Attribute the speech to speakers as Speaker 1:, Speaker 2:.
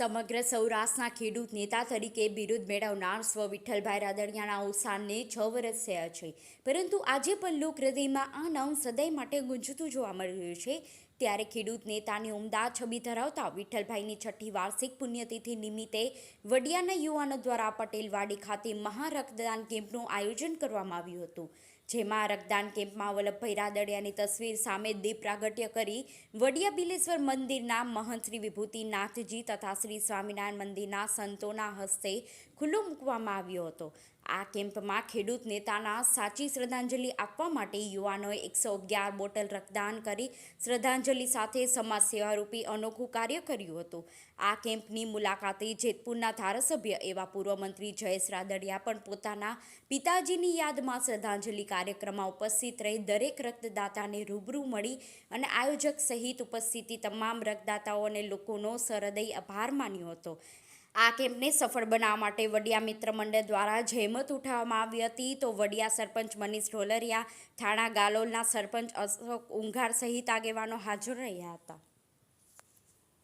Speaker 1: સમગ્ર સૌરાષ્ટ્રના ખેડૂત નેતા તરીકે બિરુદ મેળવનાર સ્વ વિઠ્ઠલભાઈ રાદડિયાના અવસાનને છ વર્ષ થયા છે. પરંતુ આજે પણ લોક હૃદયમાં આ નામ સદાય માટે ગુંજતું જોવા મળી રહ્યું છે. ત્યારે ખેડૂત નેતાની ઉમદા છબી ધરાવતા વિઠ્ઠલભાઈની છઠ્ઠી વાર્ષિક પુણ્યતિથિ નિમિત્તે વડિયાના યુવાનો દ્વારા પટેલવાડી ખાતે મહા રક્તદાન કેમ્પનું આયોજન કરવામાં આવ્યું હતું. જેમાં રક્તદાન કેમ્પમાં વલ્લભભાઈ રાદડિયાની તસવીર સામે દીપ પ્રાગટ્ય કરી વડિયા બિલેશ્વર મંદિરના મહંત શ્રી વિભૂતિનાથજી તથા શ્રી સ્વામિનારાયણ મંદિરના સંતોના હસ્તે ખુલ્લો મૂકવામાં આવ્યો હતો. આ કેમ્પમાં ખેડૂત નેતાના સાચી શ્રદ્ધાંજલિ આપવા માટે યુવાનોએ એકસો અગિયાર બોટલ રક્તદાન કરી શ્રદ્ધાંજલિ સાથે સમાજ સેવારૂપી અનોખું કાર્ય કર્યું હતું. આ કેમ્પની મુલાકાતે જેતપુરના ધારાસભ્ય એવા પૂર્વ મંત્રી જયેશ રાદડિયા પણ પોતાના પિતાજીની યાદમાં શ્રદ્ધાંજલિ કાર્યક્રમમાં ઉપસ્થિત રહી દરેક રક્તદાતાને રૂબરૂ મળી અને આયોજક સહિત ઉપસ્થિતિ તમામ રક્તદાતાઓ અને લોકોનો સરહૃદય આભાર માન્યો હતો. આ કેમ્પને સફળ બનાવવા માટે વડિયા મિત્ર મંડળ દ્વારા જહેમત ઉઠાવવામાં આવી હતી. તો વડિયા સરપંચ મનીષ ઢોલરિયા, થાણા ગાલોલના સરપંચ અશોક ઉંઘાર સહિત આગેવાનો હાજર રહ્યા હતા.